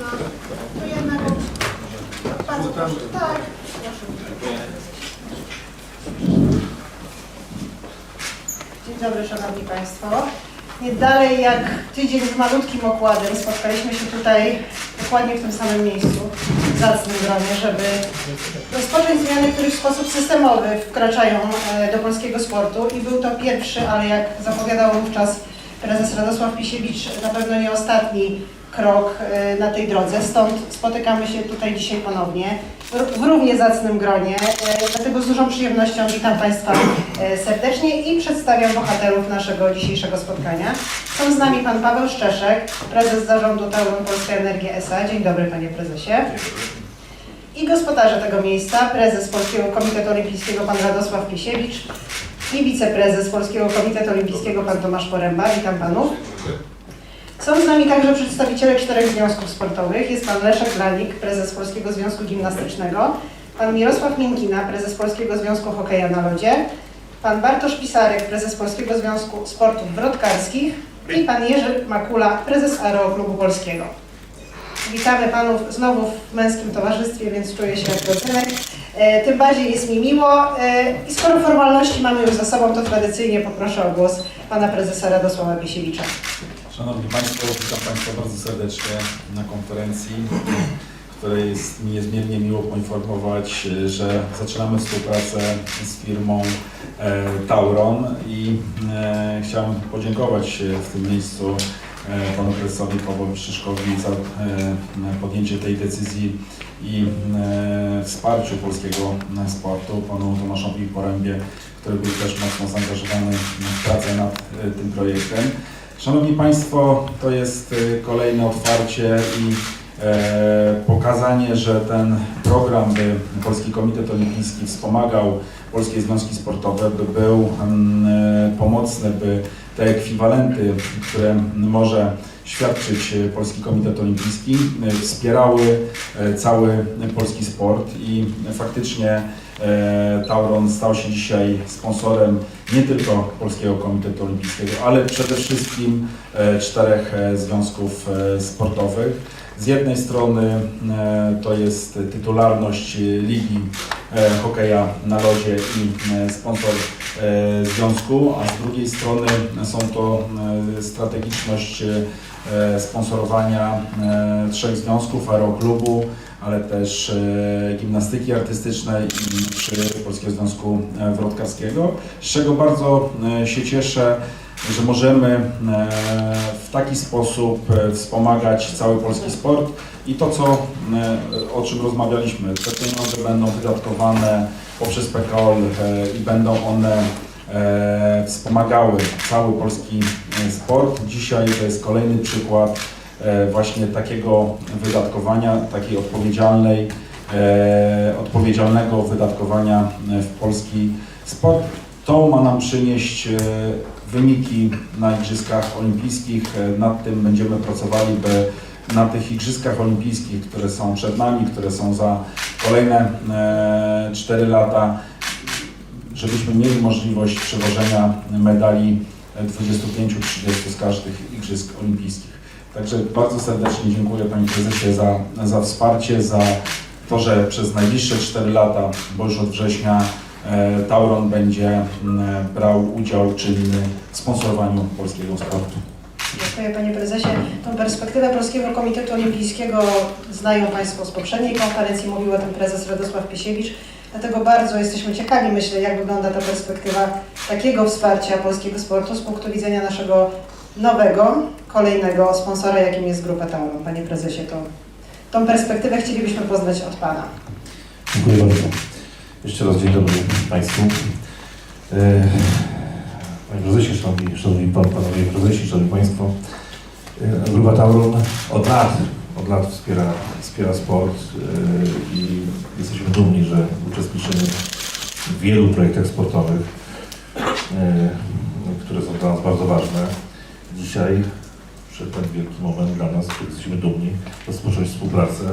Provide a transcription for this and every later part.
Jednak bardzo proszę. Tak. Dzień dobry Szanowni Państwo. Nie dalej jak tydzień z malutkim okładem spotkaliśmy się tutaj dokładnie w tym samym miejscu, w zacnym gronie, żeby rozpocząć zmiany, które w sposób systemowy wkraczają e, do polskiego sportu i był to pierwszy, ale jak zapowiadał wówczas prezes Radosław Pisiewicz, na pewno nie ostatni krok e, na tej drodze. Stąd spotykamy się tutaj dzisiaj ponownie w- równie zacnym gronie. E, Dlatego z dużą przyjemnością witam Państwa e, serdecznie i przedstawiam bohaterów naszego dzisiejszego spotkania. Są z nami Pan Paweł Szczeszek, prezes zarządu Tauron Polska Energia S.A. Dzień dobry Panie Prezesie. I gospodarze tego miejsca, prezes Polskiego Komitetu Olimpijskiego Pan Radosław Pisiewicz i wiceprezes Polskiego Komitetu Olimpijskiego Pan Tomasz Poręba. Witam Panów. Są z nami także przedstawiciele czterech związków sportowych. Jest Pan Leszek Lanik, prezes Polskiego Związku Gimnastycznego, Pan Mirosław Minkina, prezes Polskiego Związku Hokeja na Lodzie, Pan Bartosz Pisarek, prezes Polskiego Związku Sportów Wrotkarskich i Pan Jerzy Makula, prezes Aeroklubu Polskiego. Witamy Panów znowu w męskim towarzystwie, więc czuję się jak rodzynek. E, Tym bardziej jest mi miło e, i skoro formalności mamy już za sobą, to tradycyjnie poproszę o głos Pana Prezesa Radosława Piesiewicza. Szanowni Państwo, witam Państwa bardzo serdecznie na konferencji, której jest mi niezmiernie miło poinformować, że zaczynamy współpracę z firmą e, Tauron i e, chciałem podziękować w tym miejscu e, panu prezesowi Pawłowi Szyszkowi za podjęcie tej decyzji i wsparciu polskiego sportu, panu Tomaszowi Porębie, który był też mocno zaangażowany w pracę nad tym projektem. Szanowni Państwo, to jest y, kolejne otwarcie i e, pokazanie, że ten program, by Polski Komitet Olimpijski wspomagał polskie związki sportowe, by był mm, e, pomocny, by te ekwiwalenty, które może świadczyć Polski Komitet Olimpijski, e, wspierały cały polski sport i faktycznie Tauron stał się dzisiaj sponsorem nie tylko Polskiego Komitetu Olimpijskiego, ale przede wszystkim e, czterech e, związków e, sportowych. Z jednej strony e, to jest tytularność e, Ligi e, Hokeja na Lodzie i e, sponsor e, związku, a z drugiej strony są to e, strategiczność e, sponsorowania e, trzech związków, aeroklubu, ale też e, gimnastyki artystycznej i czy Polskiego Związku e, Wrotkarskiego, z czego bardzo e, się cieszę, że możemy w taki sposób wspomagać cały polski sport i to, co, o czym rozmawialiśmy, te pieniądze będą wydatkowane poprzez PKOL i będą one wspomagały cały polski sport. Dzisiaj to jest kolejny przykład właśnie takiego wydatkowania, takiej odpowiedzialnej, e, odpowiedzialnego wydatkowania e, w polski sport. To ma nam przynieść e, wyniki na Igrzyskach Olimpijskich. E, Nad tym będziemy pracowali, by na tych Igrzyskach Olimpijskich, które są przed nami, które są za kolejne e, 4 lata, żebyśmy mieli możliwość przewożenia medali e, 25-30 z każdych Igrzysk Olimpijskich. Także bardzo serdecznie dziękuję Panie Prezesie za, za wsparcie, za to, że przez najbliższe 4 lata, bo już od września e, Tauron będzie brał udział czynny w sponsorowaniu polskiego sportu. Dziękuję Panie Prezesie. Tą perspektywę Polskiego Komitetu Olimpijskiego znają Państwo z poprzedniej konferencji, mówił o tym prezes Radosław Pisiewicz. Dlatego bardzo jesteśmy ciekawi, myślę, jak wygląda ta perspektywa takiego wsparcia polskiego sportu z punktu widzenia naszego nowego, kolejnego sponsora, jakim jest Grupa Tauron. Panie Prezesie, to tą perspektywę chcielibyśmy poznać od Pana. Dziękuję bardzo. Jeszcze raz dzień dobry Państwu. E, Panie Prezesie, Szanowni, szanowni pan, Panowie Prezesi, Szanowni Państwo. E, Grupa Tauron od lat, od lat wspiera, wspiera sport e, i jesteśmy dumni, że uczestniczymy w wielu projektach sportowych, które są dla nas bardzo ważne. Dzisiaj przyszedł ten wielki moment dla nas, który jesteśmy dumni, rozpocząć współpracę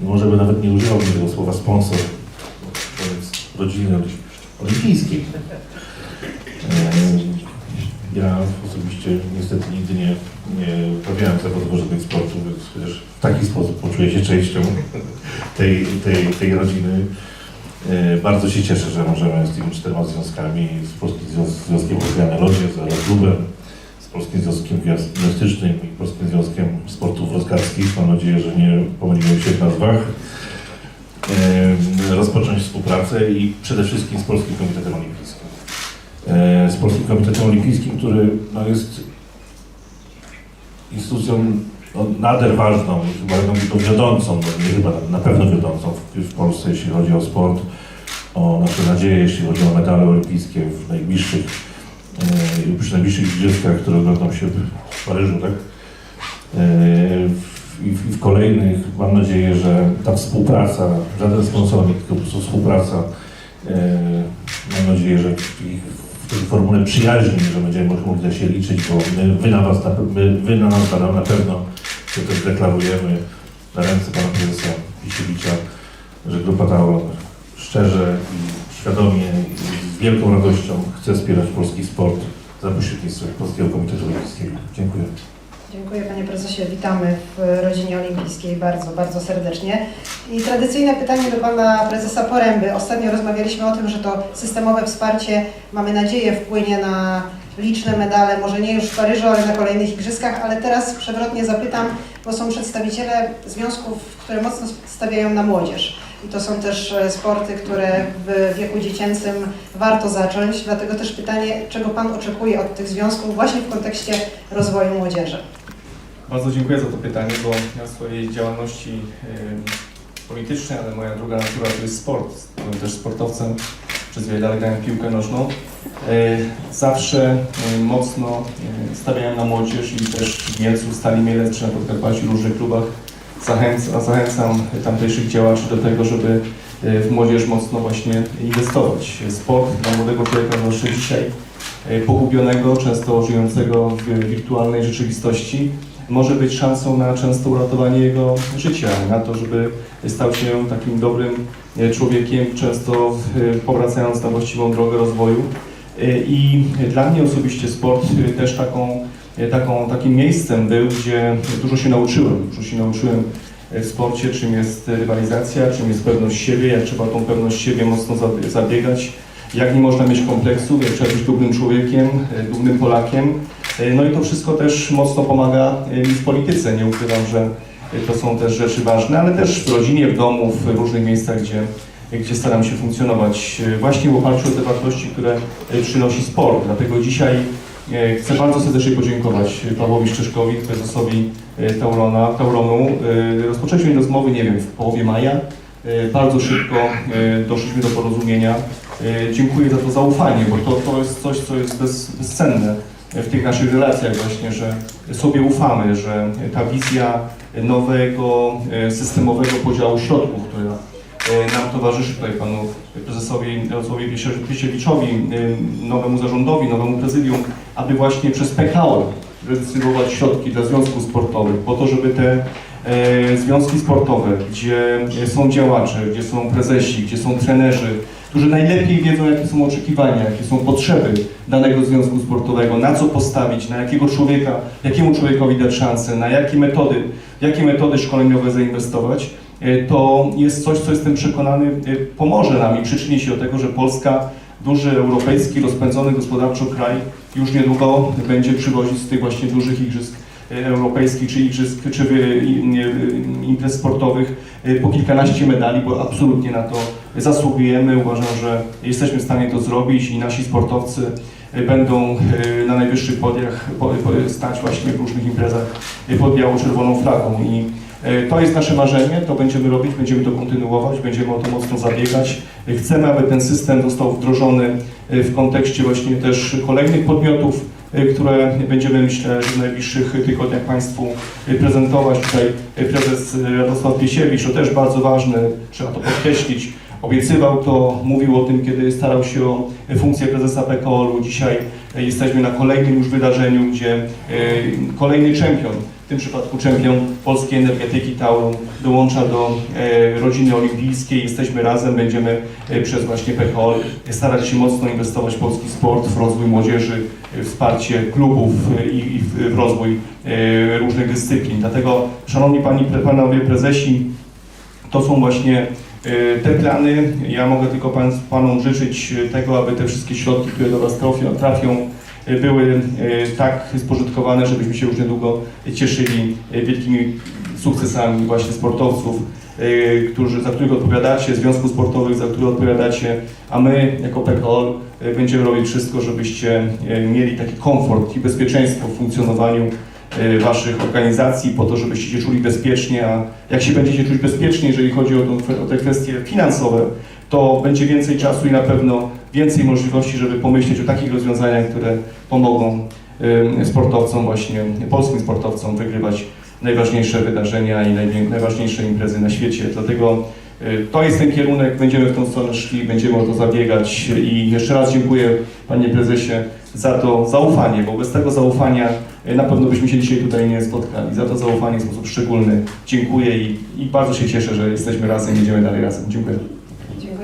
i może by nawet nie używałbym tego słowa sponsor, to jest rodziny olim- olimpijskiej. Ja osobiście niestety nigdy nie, nie uprawiałem zawodowo żadnych sportów, więc chociaż w taki sposób poczuję się częścią tej, tej, tej rodziny. E, Bardzo się cieszę, że możemy z tymi czterema związkami, z Polskim Związ- Związkiem Lodzie, z Aeroklubem, Polskim Związkiem Gimnastycznym i Polskim Związkiem Sportów Wrocławskich, mam nadzieję, że nie pomyliłem się w nazwach, rozpocząć współpracę i przede wszystkim z Polskim Komitetem Olimpijskim. Z Polskim Komitetem Olimpijskim, który no, jest instytucją no, nader ważną chyba to wiodącą, no, nie chyba, na pewno wiodącą w, w Polsce, jeśli chodzi o sport, o nasze nadzieje, jeśli chodzi o medale olimpijskie w najbliższych, e, przy najbliższych igrzyskach, które odbędą się w Paryżu, tak? E, i, w, I w kolejnych mam nadzieję, że ta współpraca, żaden sponsor, tylko po prostu współpraca, e, mam nadzieję, że w, tej formule przyjaźni, że będziemy mogli się liczyć, bo my, wy, na was, my, wy na nas na, pewno to też deklarujemy na ręce pana prezesa Kisiewicza, że Grupa Tauron szczerze i świadomie wielką radością chce wspierać polski sport za pośrednictwem Polskiego Komitetu Olimpijskiego. Dziękuję. Dziękuję Panie Prezesie, witamy w rodzinie olimpijskiej bardzo, bardzo serdecznie. I tradycyjne pytanie do Pana Prezesa Poręby. Ostatnio rozmawialiśmy o tym, że to systemowe wsparcie, mamy nadzieję, wpłynie na liczne medale, może nie już w Paryżu, ale na kolejnych igrzyskach, ale teraz przewrotnie zapytam, bo są przedstawiciele związków, które mocno stawiają na młodzież. I to są też e, sporty, które w wieku dziecięcym warto zacząć. Dlatego też pytanie, czego Pan oczekuje od tych związków właśnie w kontekście rozwoju młodzieży? Bardzo dziękuję za to pytanie, bo ja w swojej działalności y, politycznej, ale moja druga natura to jest sport. Byłem też sportowcem, przez wiele lat grałem piłkę nożną. Y, Zawsze mocno stawiałem na młodzież i też w Mielcu, Stali Mielec czy na Podkarpaciu, w różnych klubach zachęcam, tamtejszych działaczy do tego, żeby y, w młodzież mocno właśnie inwestować. Sport dla młodego człowieka, zwłaszcza dzisiaj, y, pogubionego, często żyjącego w wirtualnej rzeczywistości, może być szansą na często uratowanie jego życia, na to, żeby stał się takim dobrym e, człowiekiem, często powracając na właściwą drogę rozwoju. E, I dla mnie osobiście sport e, też taką, e, taką, takim miejscem był, gdzie dużo się nauczyłem. Dużo się nauczyłem e, w sporcie, czym jest rywalizacja, czym jest pewność siebie, jak trzeba tą pewność siebie mocno zabi- zabiegać, jak nie można mieć kompleksów, jak trzeba być dumnym człowiekiem, e, dumnym Polakiem. E, No i to wszystko też mocno pomaga e, mi w polityce. Nie ukrywam, że e, to są też rzeczy ważne, ale też w rodzinie, w domu, w różnych miejscach, gdzie, gdzie staram się funkcjonować e, właśnie w oparciu o te wartości, które e, przynosi sport. Dlatego dzisiaj e, chcę bardzo serdecznie podziękować Pawłowi Szczeszkowi, prezesowi e, Taurona, Tauronu. E, Rozpoczęliśmy rozmowy, nie wiem, w połowie maja. E, Bardzo szybko e, doszliśmy do porozumienia. E, Dziękuję za to zaufanie, bo to, to jest coś, co jest bez, bezcenne w tych naszych relacjach właśnie, że sobie ufamy, że ta wizja nowego e, systemowego podziału środków, która e, nam towarzyszy tutaj panu prezesowi Jarosławowi Piesiewiczowi, e, nowemu zarządowi, nowemu prezydium, aby właśnie przez PKO redystrybuować środki dla związków sportowych, po to, żeby te e, związki sportowe, gdzie są działacze, gdzie są prezesi, gdzie są trenerzy, którzy najlepiej wiedzą, jakie są oczekiwania, jakie są potrzeby danego związku sportowego, na co postawić, na jakiego człowieka, jakiemu człowiekowi dać szansę, na jakie metody, jakie metody szkoleniowe zainwestować, e, to jest coś, co jestem przekonany e, pomoże nam i przyczyni się do tego, że Polska, duży europejski, rozpędzony gospodarczo kraj, już niedługo będzie przywozić z tych właśnie dużych igrzysk e, europejskich, czy igrzysk, czy imprez sportowych e, po kilkanaście medali, bo absolutnie na to zasługujemy. Uważam, że jesteśmy w stanie to zrobić i nasi sportowcy e, będą e, na najwyższych podiach po- po- stać właśnie w różnych imprezach e, pod biało-czerwoną flagą. I e, to jest nasze marzenie, to będziemy robić, będziemy to kontynuować, będziemy o to mocno zabiegać. E, Chcemy, aby ten system został wdrożony e, w kontekście właśnie też kolejnych podmiotów, e, które będziemy, myślę, w najbliższych tygodniach Państwu e, prezentować. Tutaj e, prezes e, Radosław Piesiewicz, to też bardzo ważne, trzeba to podkreślić, obiecywał to, mówił o tym, kiedy starał się o funkcję prezesa PKOL-u. Dzisiaj e, jesteśmy na kolejnym już wydarzeniu, gdzie e, kolejny czempion tym przypadku czempion polskiej energetyki Tauron dołącza do e, rodziny olimpijskiej. Jesteśmy razem, będziemy e, przez właśnie PHOL starać się mocno inwestować w polski sport, w rozwój młodzieży, w wsparcie klubów e, i, w, rozwój e, różnych dyscyplin. Dlatego, szanowni pani, panowie prezesi, to są właśnie e, te plany. Ja mogę tylko pan, panom życzyć e, tego, aby te wszystkie środki, które do was trafią, trafią e, były e, tak spożytkowane, żebyśmy się już niedługo cieszyli e, wielkimi sukcesami właśnie sportowców, e, którzy, za których odpowiadacie, związków sportowych, za które odpowiadacie, a my jako PKOL będziemy robić wszystko, żebyście mieli taki komfort i bezpieczeństwo w funkcjonowaniu Waszych organizacji po to, żebyście się czuli bezpiecznie, a jak się będziecie czuć bezpiecznie, jeżeli chodzi o, o te kwestie finansowe, to będzie więcej czasu i na pewno więcej możliwości, żeby pomyśleć o takich rozwiązaniach, które pomogą sportowcom, właśnie polskim sportowcom wygrywać najważniejsze wydarzenia i najważniejsze imprezy na świecie. Dlatego y, to jest ten kierunek, będziemy w tą stronę szli, będziemy o to zabiegać i jeszcze raz dziękuję Panie Prezesie za to zaufanie, bo bez tego zaufania y, na pewno byśmy się dzisiaj tutaj nie spotkali. Za to zaufanie w sposób szczególny dziękuję i, i bardzo się cieszę, że jesteśmy razem i jedziemy dalej razem. Dziękuję.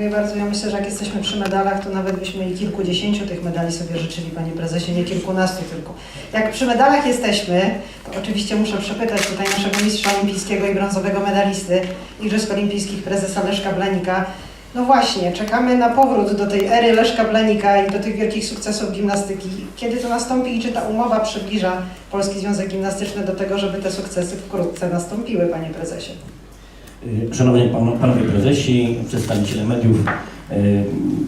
Dziękuję bardzo. Ja myślę, że jak jesteśmy przy medalach, to nawet byśmy i kilkudziesięciu tych medali sobie życzyli, Panie Prezesie, nie kilkunastu tylko. Jak przy medalach jesteśmy, to oczywiście muszę przepytać tutaj naszego mistrza olimpijskiego i brązowego medalisty Igrzysk Olimpijskich prezesa Leszka Blenika. No właśnie, czekamy na powrót do tej ery Leszka Blenika i do tych wielkich sukcesów gimnastyki. Kiedy to nastąpi i czy ta umowa przybliża Polski Związek Gimnastyczny do tego, żeby te sukcesy wkrótce nastąpiły, Panie Prezesie? Y, Szanowni pan- Panowie Prezesi, przedstawiciele mediów, y,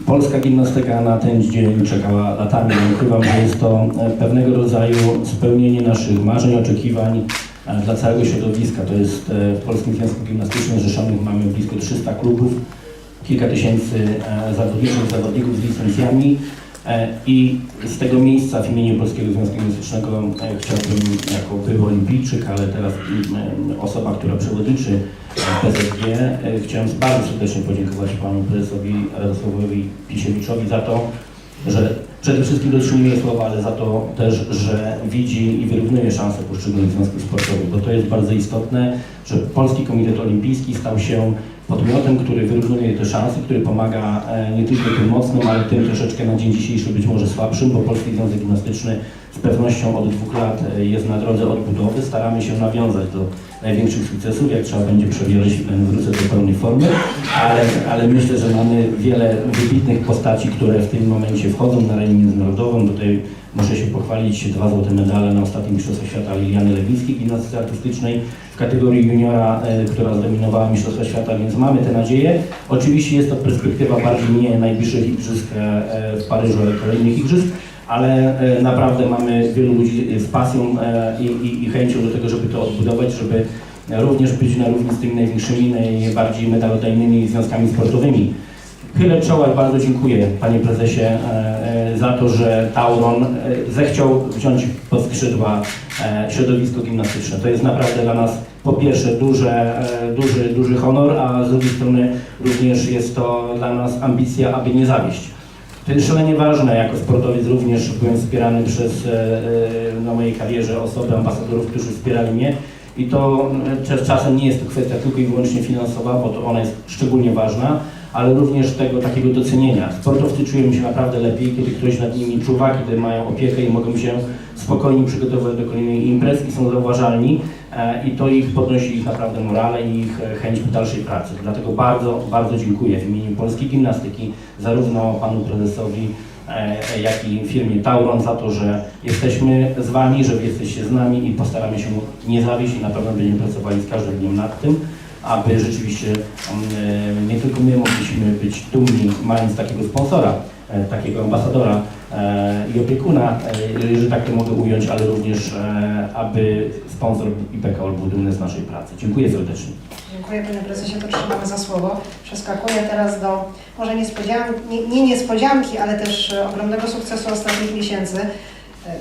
polska gimnastyka na ten dzień czekała latami. Ukrywam, że jest to e, pewnego rodzaju spełnienie naszych marzeń, oczekiwań dla całego środowiska. To jest e, w Polskim Związku Gimnastycznym zrzeszonych mamy blisko 300 klubów, kilka tysięcy e, zawodniczych, zawodników z licencjami. E, I z tego miejsca w imieniu Polskiego Związku Gimnastycznego e, chciałbym jako były olimpijczyk, ale teraz mm, osoba, która przewodniczy e, PZG, e, chciałem bardzo serdecznie podziękować panu prezesowi Radosławowi Pisiewiczowi za to, że przede wszystkim dotrzymuje słowa, ale za to też, że widzi i wyrównuje szanse poszczególnych związków sportowych, bo to jest bardzo istotne, że Polski Komitet Olimpijski stał się podmiotem, który wyrównuje te szanse, który pomaga e, nie tylko tym mocnym, ale tym troszeczkę na dzień dzisiejszy być może słabszym, bo Polski Związek Gimnastyczny z pewnością od dwóch lat e, jest na drodze odbudowy. Staramy się nawiązać do największych sukcesów, jak trzeba będzie przebierać, wrócę do pełnej formy, ale, ale myślę, że mamy wiele wybitnych postaci, które w tym momencie wchodzą na arenie międzynarodową. Tutaj muszę się pochwalić dwa złote medale na ostatnim Mistrzostwach Świata Liliany Lewińskiej gimnastyce artystycznej w kategorii juniora, e, która zdominowała Mistrzostwa Świata, więc mamy te nadzieje. Oczywiście jest to perspektywa bardziej nie najbliższych igrzysk e, e, w Paryżu, ale kolejnych igrzysk, ale naprawdę mamy wielu ludzi z pasją i, i, i chęcią do tego, żeby to odbudować, żeby również być na równi z tymi największymi, najbardziej medalodajnymi związkami sportowymi. Chylę czoła i bardzo dziękuję Panie Prezesie e, e, za to, że Tauron e, zechciał wziąć pod skrzydła środowisko gimnastyczne. To jest naprawdę dla nas po pierwsze duże, duży, duży honor, a z drugiej strony również jest to dla nas ambicja, aby nie zawieść. To jest szalenie ważne. Jako sportowiec również byłem wspierany przez na mojej karierze osoby, ambasadorów, którzy wspierali mnie. I to czas- czasem nie jest to kwestia tylko i wyłącznie finansowa, bo to ona jest szczególnie ważna, ale również tego takiego docenienia. Sportowcy czują się naprawdę lepiej, kiedy ktoś nad nimi czuwa, kiedy mają opiekę i mogą się spokojnie przygotować do kolejnej imprez i są zauważalni e, i to ich podnosi ich naprawdę morale i ich e, chęć dalszej pracy. Dlatego bardzo, bardzo dziękuję w imieniu Polskiej Gimnastyki zarówno panu prezesowi, e, jak i firmie Tauron za to, że jesteśmy z Wami, że jesteście z nami i postaramy się nie zawieść i na pewno będziemy pracowali z każdym dniem nad tym, aby rzeczywiście mm, nie tylko my mogliśmy być dumni mając takiego sponsora, e, takiego ambasadora e, i opiekuna, e, że tak to mogę ująć, ale również e, aby sponsor i PKOL był dumny z naszej pracy. Dziękuję serdecznie. Dziękuję Panie Prezesie, to trzymamy za słowo. Przeskakuję teraz do może niespodzianki, nie, nie niespodzianki, ale też e, ogromnego sukcesu ostatnich miesięcy, e,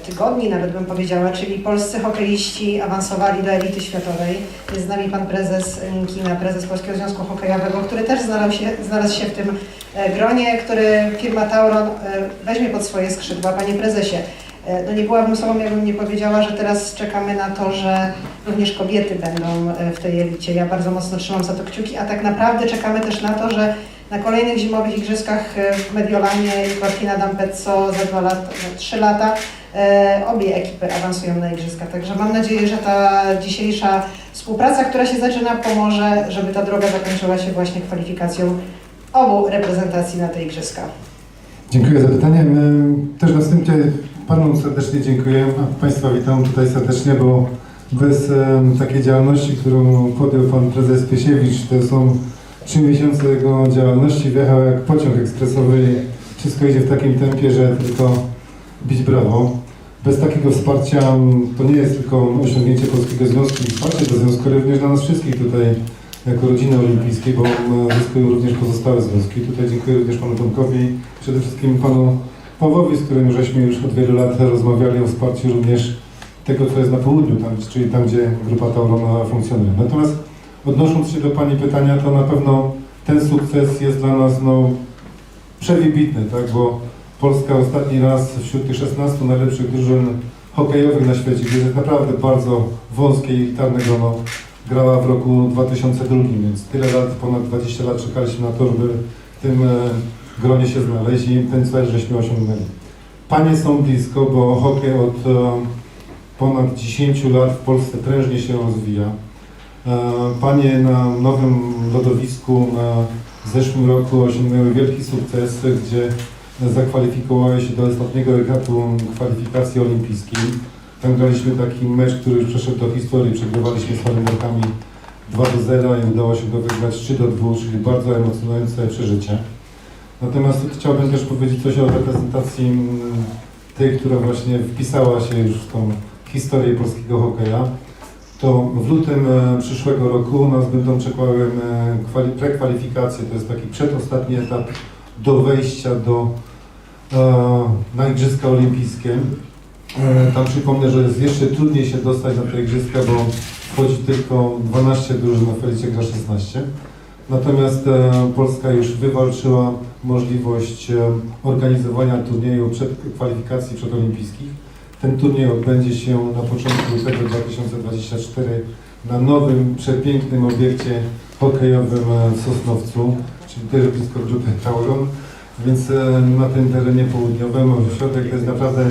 tygodni nawet bym powiedziała, czyli polscy hokeiści awansowali do elity światowej. Jest z nami Pan Prezes Minkina, Prezes Polskiego Związku Hokejowego, który też znalazł się, znalazł się w tym e, gronie, który firma Tauron e, weźmie pod swoje skrzydła. Panie Prezesie, E, No nie byłabym sobą, jakbym nie powiedziała, że teraz czekamy na to, że również kobiety będą e, w tej elicie. Ja bardzo mocno trzymam za to kciuki, a tak naprawdę czekamy też na to, że na kolejnych zimowych igrzyskach e, w Mediolanie i Cortina d'Ampezzo za dwa lata, za trzy lata e, obie ekipy awansują na igrzyska. Także mam nadzieję, że ta dzisiejsza współpraca, która się zaczyna, pomoże, żeby ta droga zakończyła się właśnie kwalifikacją obu reprezentacji na te igrzyska. Dziękuję za pytanie. Też na wstępie Panu serdecznie dziękuję, a Państwa witam tutaj serdecznie, bo bez takiej działalności, którą podjął Pan Prezes Piesiewicz, to są trzy miesiące jego działalności, wjechał jak pociąg ekspresowy i wszystko idzie w takim tempie, że tylko bić brawo. Bez takiego wsparcia to nie jest tylko osiągnięcie Polskiego Związku i wsparcie do Związku, również dla nas wszystkich tutaj jako rodziny olimpijskiej, bo zyskują również pozostałe związki. Tutaj dziękuję również Panu Tomkowi, przede wszystkim Panu Pawłowi, z którym żeśmy już od wielu lat rozmawiali o wsparciu również tego, co jest na południu, tam, czyli tam, gdzie Grupa Taurona funkcjonuje. Natomiast odnosząc się do Pani pytania, to na pewno ten sukces jest dla nas no, przewibitny, tak, bo Polska ostatni raz wśród tych 16 najlepszych drużyn hokejowych na świecie, gdzie jest naprawdę bardzo wąskie i elitarne grono, grała w roku 2002, więc tyle lat, ponad 20 lat czekaliśmy na to, żeby w tym e, gronie się znaleźć i ten cel żeśmy osiągnęli. Panie są blisko, bo hokej od e, ponad 10 lat w Polsce prężnie się rozwija. E, Panie na nowym lodowisku na zeszłym roku osiągnęły wielki sukces, gdzie zakwalifikowały się do ostatniego etatu kwalifikacji olimpijskiej. Tam graliśmy taki mecz, który już przeszedł do historii. Przegrywaliśmy z Holenderkami 2 do 0 i udało się go wygrać 3 do 2, czyli bardzo emocjonujące przeżycie. Natomiast chciałbym też powiedzieć coś o reprezentacji mm, tej, która właśnie wpisała się już w tą historię polskiego hokeja. To w lutym e, przyszłego roku nas będą kwali- prekwalifikacje, to jest taki przedostatni etap do wejścia do, e, na Igrzyska Olimpijskie. E, Tam przypomnę, że jest jeszcze trudniej się dostać na te Igrzyska, bo wchodzi tylko 12 drużyn, na Felicie gra 16. Natomiast Polska już wywalczyła możliwość organizowania turnieju przed kwalifikacji przedolimpijskich. Ten turniej odbędzie się na początku lutego 2024 na nowym, przepięknym obiekcie hokejowym w Sosnowcu, czyli też blisko grupy Tauron, więc e, na tym terenie południowym ośrodek to jest naprawdę e,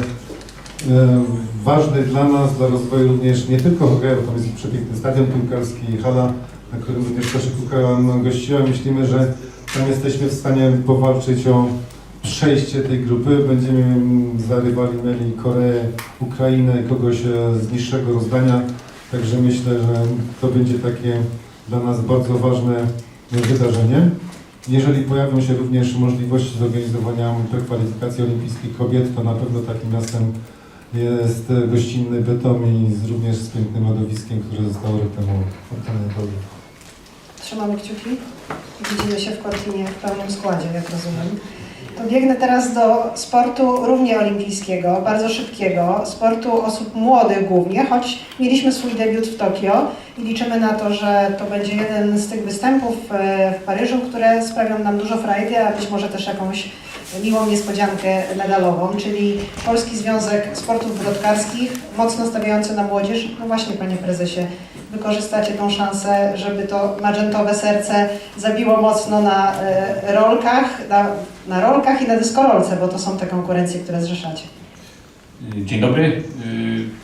ważny dla nas, dla rozwoju również nie tylko hokeja, bo tam jest przepiękny stadion piłkarski hala, na którym również koszykówka gościła. Myślimy, że tam jesteśmy w stanie powalczyć o przejście tej grupy. Będziemy mm, za rywali mieli Koreę, Ukrainę, kogoś e, z niższego rozdania. Także myślę, że to będzie takie dla nas bardzo ważne e, wydarzenie. Jeżeli pojawią się również możliwości zorganizowania prekwalifikacji olimpijskich kobiet, to na pewno takim miastem jest e, gościnny Bytom i z, również z pięknym lodowiskiem, które zostało oddane. Trzymamy kciuki widzimy się w Cortinie w pełnym składzie, jak rozumiem. Biegnę teraz do sportu równie olimpijskiego, bardzo szybkiego, sportu osób młodych głównie, choć mieliśmy swój debiut w Tokio i liczymy na to, że to będzie jeden z tych występów e, w Paryżu, które sprawią nam dużo frajdy, a być może też jakąś miłą niespodziankę medalową, czyli Polski Związek Sportów Brodkarskich, mocno stawiający na młodzież. No właśnie, panie prezesie, wykorzystacie tą szansę, żeby to magentowe serce zabiło mocno na e, rolkach, na, na rolkach i na dyskorolce, bo to są te konkurencje, które zrzeszacie. Dzień dobry. Y,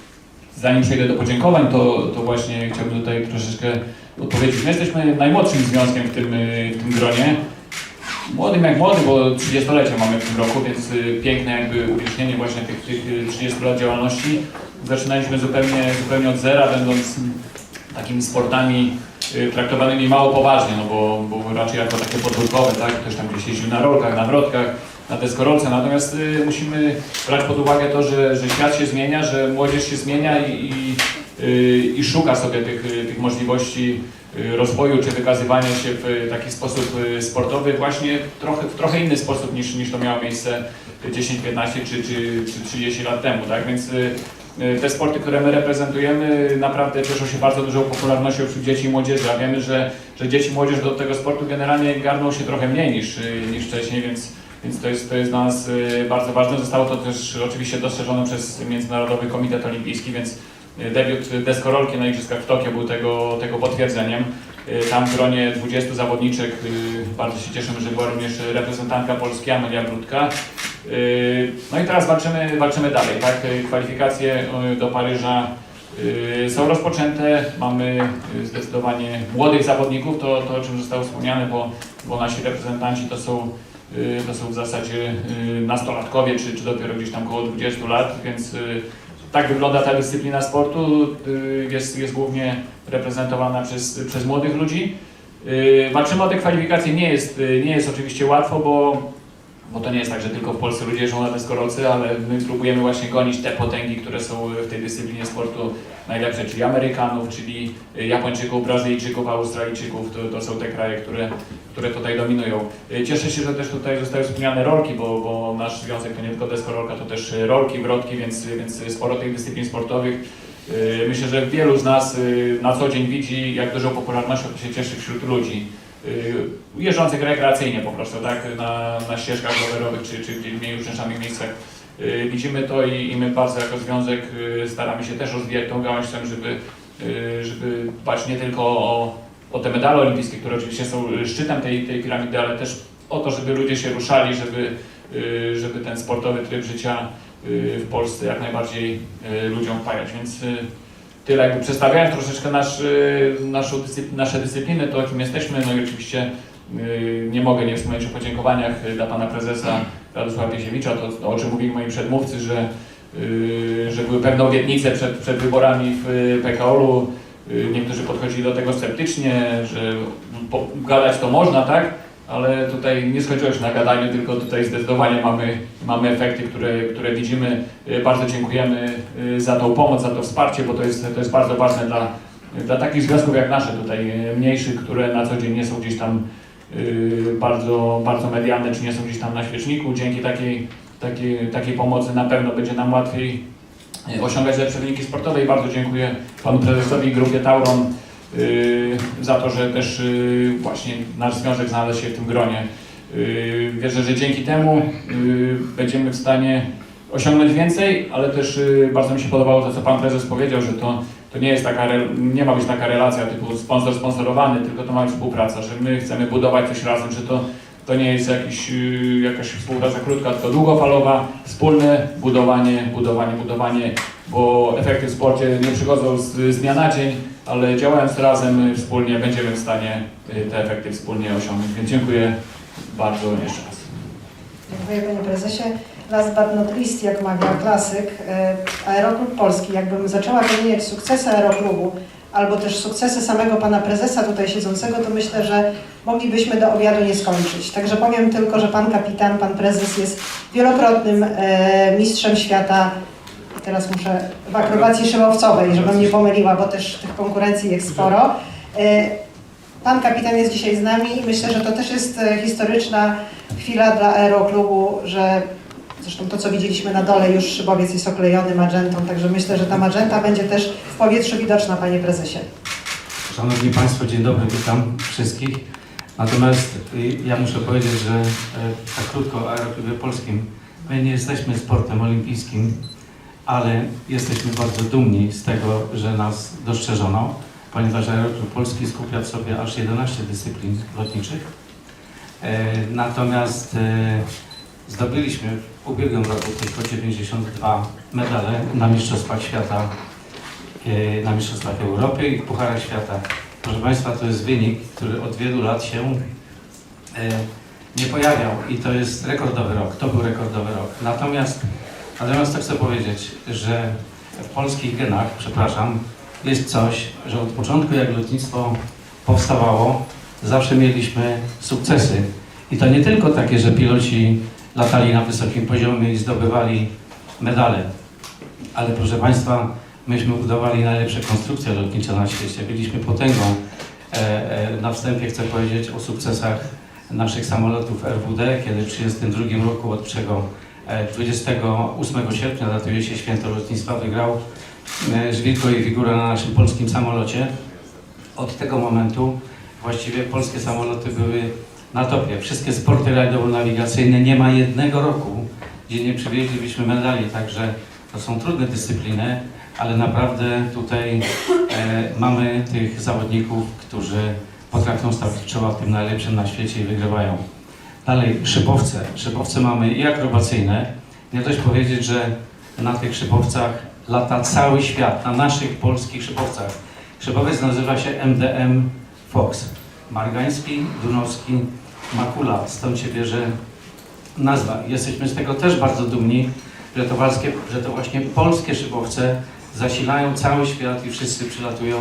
Zanim przejdę do podziękowań, to, to właśnie chciałbym tutaj troszeczkę odpowiedzieć. My jesteśmy najmłodszym związkiem w tym, y, w tym gronie. Młodym jak młody, bo 30-lecie mamy w tym roku, więc y, piękne jakby uwiecznienie właśnie tych, tych y, 30 lat działalności. Zaczynaliśmy zupełnie, zupełnie od zera, będąc takimi sportami y, traktowanymi mało poważnie, no bo, bo raczej jako takie podwórkowe, tak? Ktoś tam gdzieś jeździł na rolkach, na wrotkach, na deskorolce, natomiast y, musimy brać pod uwagę to, że, że świat się zmienia, że młodzież się zmienia i, i, y, i szuka sobie tych, tych możliwości rozwoju czy wykazywania się w taki sposób sportowy właśnie trochę, w trochę inny sposób niż, niż to miało miejsce 10, 15 czy, czy, czy 30 lat temu, tak? Więc te sporty, które my reprezentujemy naprawdę cieszą się bardzo dużą popularnością wśród dzieci i młodzieży, a wiemy, że, że dzieci i młodzież do tego sportu generalnie garną się trochę mniej niż, y, niż wcześniej, więc więc to jest, to jest dla nas y, bardzo ważne. Zostało to też oczywiście dostrzeżone przez Międzynarodowy Komitet Olimpijski, więc y, debiut deskorolki na Igrzyskach w Tokio był tego, tego potwierdzeniem. Y, Tam w gronie 20 zawodniczek y, bardzo się cieszymy, że była również reprezentantka Polski Amelia Brudka. Y, No i teraz walczymy, walczymy dalej, tak? Y, Kwalifikacje y, do Paryża są rozpoczęte. Mamy zdecydowanie młodych zawodników, to, to o czym zostało wspomniane, bo, bo nasi reprezentanci to są, to są w zasadzie nastolatkowie, czy, czy dopiero gdzieś tam około 20 lat, więc tak wygląda ta dyscyplina sportu. Jest, jest głównie reprezentowana przez, przez młodych ludzi. Walczymy o te kwalifikacje. Nie jest, nie jest oczywiście łatwo, bo, bo to nie jest tak, że tylko w Polsce ludzie jeżdżą na deskorolce, ale my próbujemy właśnie gonić te potęgi, które są w tej dyscyplinie sportu najlepsze, czyli Amerykanów, czyli Japończyków, Brazylijczyków, Australijczyków. To, to są te kraje, które, które tutaj dominują. Cieszę się, że też tutaj zostały wspomniane rolki, bo, bo nasz związek to nie tylko deskorolka, to też rolki, wrotki, więc, więc sporo tych dyscyplin sportowych. Y, Myślę, że wielu z nas y, na co dzień widzi, jak dużą popularnością to się cieszy wśród ludzi jeżdżących rekreacyjnie po prostu, tak, na, na ścieżkach rowerowych czy, czy gdzieś mniej uczęszczanych miejscach. Y, Widzimy to i, i my bardzo jako związek y, staramy się też rozwijać tą gałąź, żeby, y, żeby dbać nie tylko o, o te medale olimpijskie, które oczywiście są szczytem tej, tej piramidy, ale też o to, żeby ludzie się ruszali, żeby, y, żeby ten sportowy tryb życia y, w Polsce jak najbardziej y, ludziom wpajać, więc y, tyle jakby przedstawiając troszeczkę nasz, y, naszą dyscypl- nasze dyscypliny, to kim jesteśmy, no i oczywiście y, nie mogę nie wspomnieć o podziękowaniach y, dla pana prezesa Radosława Piesiewicza, to, o czym mówili moi przedmówcy, że, że były pewne obietnice przed, przed wyborami w PKO-u, niektórzy podchodzili do tego sceptycznie, że gadać to można, tak? Ale tutaj nie skończyło się na gadaniu, tylko tutaj zdecydowanie mamy, mamy efekty, które, które widzimy. Y, Bardzo dziękujemy y, za tą pomoc, za to wsparcie, bo to jest, to jest bardzo ważne dla, dla takich związków jak nasze tutaj, y, mniejszych, które na co dzień nie są gdzieś tam bardzo, bardzo medialne, czy nie są gdzieś tam na świeczniku. Dzięki takiej, takiej, takiej pomocy na pewno będzie nam łatwiej osiągać lepsze wyniki sportowe i bardzo dziękuję panu prezesowi i grupie Tauron za to, że też y, właśnie nasz związek znalazł się w tym gronie. Y, Wierzę, że dzięki temu y, będziemy w stanie osiągnąć więcej, ale też y, bardzo mi się podobało to, co pan prezes powiedział, że to, to nie jest taka, nie ma być taka relacja typu sponsor sponsorowany, tylko to ma być współpraca, że my chcemy budować coś razem, że to, to nie jest jakiś, y, jakaś współpraca krótka, tylko długofalowa, wspólne budowanie, budowanie, budowanie, bo efekty w sporcie nie przychodzą z, z dnia na dzień, ale działając razem y, wspólnie będziemy w stanie y, te efekty wspólnie osiągnąć. Więc dziękuję bardzo jeszcze raz. Dziękuję Panie Prezesie. Last but not least, jak mawia klasyk, e, Aeroklub Polski. Jakbym zaczęła wymieniać sukcesy Aeroklubu albo też sukcesy samego Pana Prezesa tutaj siedzącego, to myślę, że moglibyśmy do obiadu nie skończyć. Także powiem tylko, że Pan Kapitan, Pan Prezes jest wielokrotnym mistrzem świata teraz muszę w akrobacji szybowcowej, żebym nie pomyliła, bo też tych konkurencji jest sporo. E, Pan kapitan jest dzisiaj z nami i myślę, że to też jest e, historyczna chwila dla Aeroklubu, że zresztą to, co widzieliśmy na dole, już szybowiec jest oklejony magentą, także myślę, że ta magenta będzie też w powietrzu widoczna, Panie Prezesie. Szanowni Państwo, dzień dobry, witam wszystkich. Natomiast y, ja muszę powiedzieć, że e, tak krótko o Aeroklubie Polskim. My nie jesteśmy sportem olimpijskim, ale jesteśmy bardzo dumni z tego, że nas dostrzeżono, ponieważ Aeroklub Polski skupia w sobie aż 11 dyscyplin lotniczych. E, Natomiast e, zdobyliśmy w ubiegłym roku tylko 92 medale na Mistrzostwach Świata e, na Mistrzostwach Europy i Pucharach Świata. Proszę Państwa, to jest wynik, który od wielu lat się nie pojawiał i to jest rekordowy rok. To był rekordowy rok. Natomiast, natomiast chcę powiedzieć, że w polskich genach, przepraszam, jest coś, że od początku jak lotnictwo powstawało, zawsze mieliśmy sukcesy. I to nie tylko takie, że piloci latali na wysokim poziomie i zdobywali medale, ale proszę Państwa, myśmy budowali najlepsze konstrukcje lotnicze na świecie. Byliśmy potęgą. E, e, na wstępie chcę powiedzieć o sukcesach naszych samolotów RWD, kiedy w 1932 roku od czego e, 28 sierpnia datuje się święto lotnictwa, wygrał e, Żwirko i Figura na naszym polskim samolocie. Od tego momentu właściwie polskie samoloty były na topie. Wszystkie sporty rajdowo-nawigacyjne nie ma jednego roku, gdzie nie przywieźlibyśmy medali, także to są trudne dyscypliny, ale naprawdę tutaj e, mamy tych zawodników, którzy potrafią stawić czoła tym najlepszym na świecie i wygrywają. Dalej, szybowce. Szybowce mamy i akrobacyjne. Nie dość powiedzieć, że na tych szybowcach lata cały świat, na naszych polskich szybowcach. Szybowiec nazywa się MDM Fox. Margański, Dunowski, Makula. Stąd się bierze nazwa. Jesteśmy z tego też bardzo dumni, że to, walskie, że to właśnie polskie szybowce zasilają cały świat i wszyscy przylatują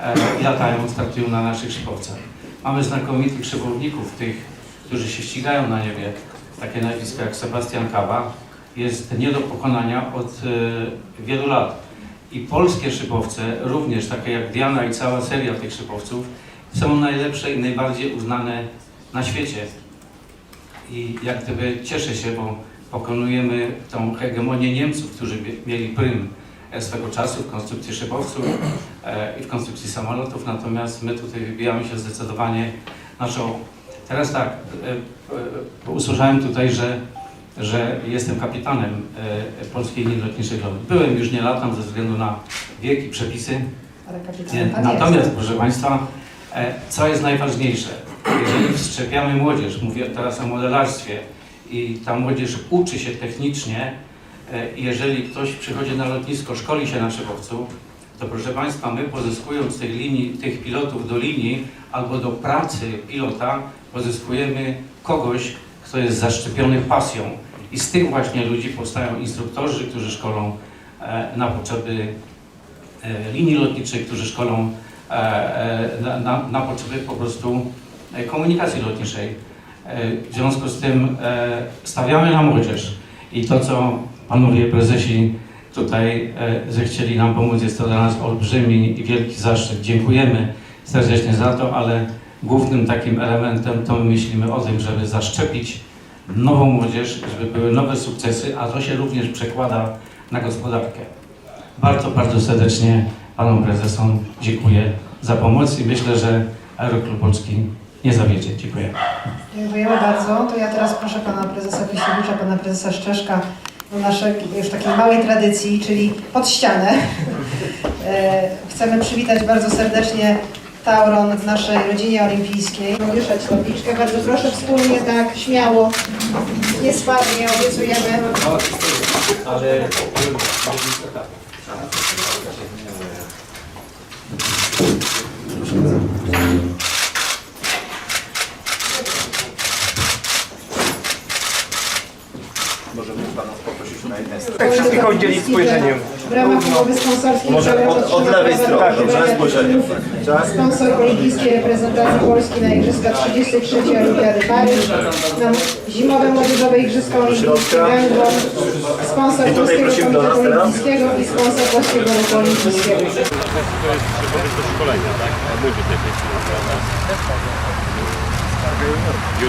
e, i latają, startują na naszych szybowcach. Mamy znakomitych szybowników, tych, którzy się ścigają na niebie. Takie nazwisko jak Sebastian Kawa jest nie do pokonania od e, wielu lat. I polskie szybowce, również takie jak Diana i cała seria tych szybowców, są najlepsze i najbardziej uznane na świecie. I jak gdyby cieszę się, bo pokonujemy tą hegemonię Niemców, którzy mie- mieli prym e, swego czasu w konstrukcji szybowców e, i w konstrukcji samolotów, natomiast my tutaj wybijamy się zdecydowanie na. Teraz tak, e, e, usłyszałem tutaj, że, że jestem kapitanem e, polskiej linii lotniczej LOT. Byłem już nie latam ze względu na wiek i przepisy, Ale kapitanem Natomiast, jest. proszę Państwa, co jest najważniejsze? Jeżeli wszczepiamy młodzież, mówię teraz o modelarstwie i ta młodzież uczy się technicznie, jeżeli ktoś przychodzi na lotnisko, szkoli się na szybowcu, to proszę Państwa, my pozyskując tych linii, tych pilotów do linii albo do pracy pilota, pozyskujemy kogoś, kto jest zaszczepiony pasją. I z tych właśnie ludzi powstają instruktorzy, którzy szkolą e, na potrzeby e, linii lotniczych, którzy szkolą e, na, na, na potrzeby po prostu komunikacji lotniczej. W związku z tym stawiamy na młodzież i to, co panowie prezesi tutaj zechcieli nam pomóc, jest to dla nas olbrzymi i wielki zaszczyt. Dziękujemy serdecznie za to, ale głównym takim elementem to my myślimy o tym, żeby zaszczepić nową młodzież, żeby były nowe sukcesy, a to się również przekłada na gospodarkę. Bardzo, bardzo serdecznie panom prezesom dziękuję za pomoc i myślę, że Aeroklub Polski nie zawiedzie. Dziękuję. Dziękujemy bardzo. To ja teraz proszę pana prezesa Pisiewicza, pana prezesa Szczeszka naszej już takiej małej tradycji, czyli pod ścianę. E, Chcemy przywitać bardzo serdecznie Tauron w naszej rodzinie olimpijskiej. Wieszać tabliczkę. Bardzo proszę wspólnie, tak, śmiało, niespadnie, obiecujemy. Tak, wszystkich oddzielić spojrzeniem. W ramach umowy sponsorskiej Może od- od lewej strony, dobrze? Spojrzenie. Tak. Sponsor olimpijskiej reprezentacji Polski na Igrzyska 33 Olimpiady Paryż, na zimowe młodzieżowe Igrzyska Olimpijskie Węgro, sponsor I tutaj Polskiego prosimy do nas Komitetu teraz. Olimpijskiego i sponsor Polskiego Ruchu Olimpijskiego. To,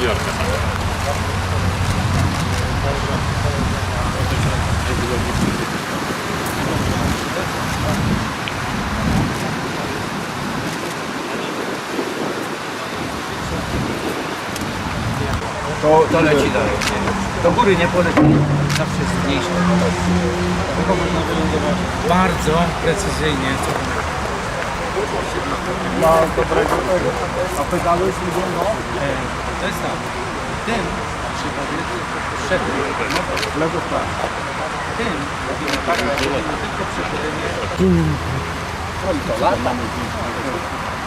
to leci dalej. Do góry nie poleci. Na wszystkich. Tylko można wylądować bardzo precyzyjnie. Ma dobrego tego. A pedały jest no? To jest tak. Tym przy szedł lewo w prawo. Tym tak tylko przy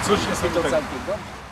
Coś jest to całkiem dobrze.